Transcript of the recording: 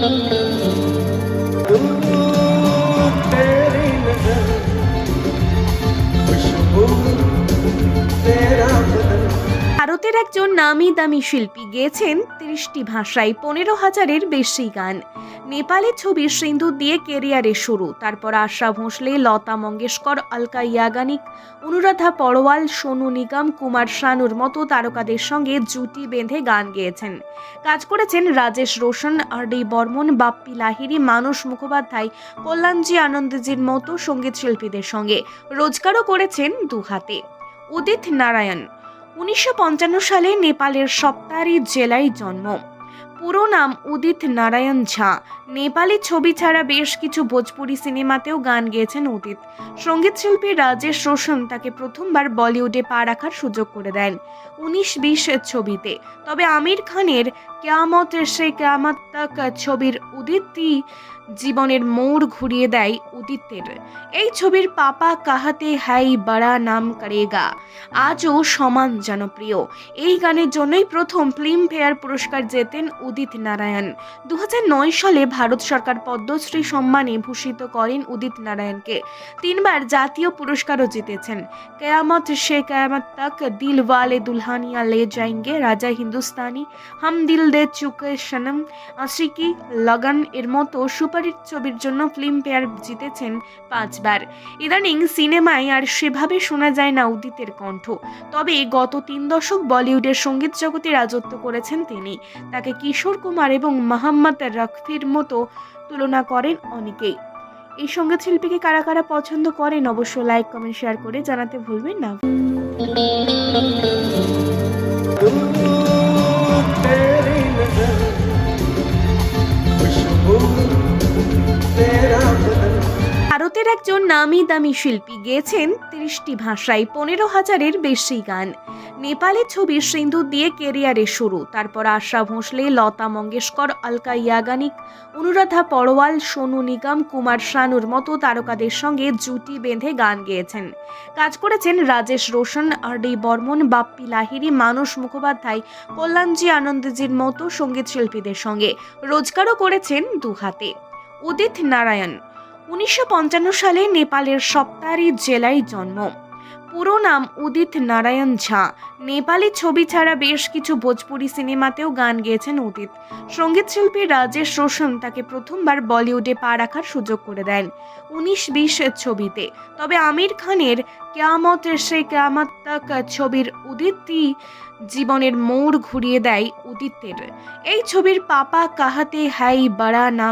Thank you. ভারতের একজন নামি দামি শিল্পী গেয়েছেন তিরিশটি ভাষায় পনেরো হাজারের বেশি গান। নেপালের ছবি সিন্দুর দিয়ে কেরিয়ারে শুরু। তারপর আশা ভোঁসলে, লতা মঙ্গেশকর, আলকা ইয়াগানিক, অনুরাধা পরওয়াল সোনু নিগম, কুমার শানুর মতো তারকাদের সঙ্গে জুটি বেঁধে গান গেয়েছেন। কাজ করেছেন রাজেশ রোশন আর ডি বর্মন, বাপ্পি লাহিরি মানস মুখোপাধ্যায়, কল্যাণজি আনন্দজির মতো সংগীত শিল্পীদের সঙ্গে। রোজগারও করেছেন দুহাতে। উদিত নারায়ণ উনিশশো পঞ্চান্ন সালে নেপালের সপ্তারি জেলায় জন্ম। পুরো নাম উদিত নারায়ণ ঝা। নেপালি ছবি ছাড়া বেশ কিছু ভোজপুরি সিনেমাতেও গান গেয়েছেন উদিত। সংগীত শিল্পী রাজেশ রোশন তাকে প্রথমবার বলিউডে পা রাখার সুযোগ করে দেন উনিশ বিশ ছবিতে। তবে আমির খানের কেয়ামত সে কেয়ামত ছবির উদিতই জীবনের মোড় ঘুরিয়ে দেয় উদিতের এই ছবির পাপা কাহাতে হাই বড়া নাম করেগা। আজও সমান জনপ্রিয়। এই গানের জন্যই প্রথম ফিল্মফেয়ার পুরস্কার জেতেন উদিত নারায়ণ। দু সালে ভারত সরকার পদ্মশ্রী সম্মানে ভূষিত করেন উদিত নারায়ণকে। তিনবার জাতীয় পুরস্কারও জিতেছেন। কেয়ামত সে কেয়ামত তক, দিল ওয়ালে দুলহানিয়া লে যায়েঙ্গে, রাজা হিন্দুস্তানি হাম দিল দে চুকে সনম আশিকি, লগন, এর মতো সুপারহিট ছবির জন্য ফিল্মফেয়ার জিতেছেন পাঁচবার। ইদানিং সিনেমায় আর সেভাবে শোনা যায় না উদিতের কণ্ঠ। তবে গত তিন দশক বলিউডের সংগীত জগতে রাজত্ব করেছেন তিনি। তাকে কিশোর কুমার এবং মোহাম্মদ রফির মতো তুলনা করেন অনেকেই। এই সংগীত শিল্পীকে কারা কারা পছন্দ করেন অবশ্য লাইক কমেন্ট শেয়ার করে জানাতে ভুলবেন না। ভারতের একজন নামি দামি শিল্পী গেয়েছেন তিরিশটি ভাষায় পনেরো হাজারের বেশি গান। নেপালের ছবি সিন্ধু দিয়ে কেরিয়ারে শুরু। তারপর আশা ভোঁসলে, লতা মঙ্গেশকর, আলকা ইয়াগানিক, অনুরাধা পরওয়াল সোনু নিগম, কুমার শানুর মতো তারকাদের সঙ্গে জুটি বেঁধে গান গেয়েছেন। কাজ করেছেন রাজেশ রোশন আর ডি বর্মন, বাপ্পি লাহিরি মানস মুখোপাধ্যায়, কল্যাণজি আনন্দজির মতো সংগীত শিল্পীদের সঙ্গে। রোজগারও করেছেন দু হাতে উদিত নারায়ণ উনিশশো পঞ্চান্ন সালে নেপালের সপ্তারি জেলায় জন্ম। পুরো নাম উদিত নারায়ণ ঝা। নেপালি ছবি ছাড়া বেশ কিছু ভোজপুরি সিনেমাতেও গান গেয়েছেন উদিত। সংগীত শিল্পী রাজেশ রোশন তাকে প্রথমবার বলিউডে পা রাখার সুযোগ করে দেন উনিশ বিশ ছবিতে। তবে আমির খানের কেয়ামত সে কেয়ামত ছবির উদিতই জীবনের মোড় ঘুরিয়ে দেয় উদিতের। এই ছবির পাপা কাহাতে হাই বড়া নাম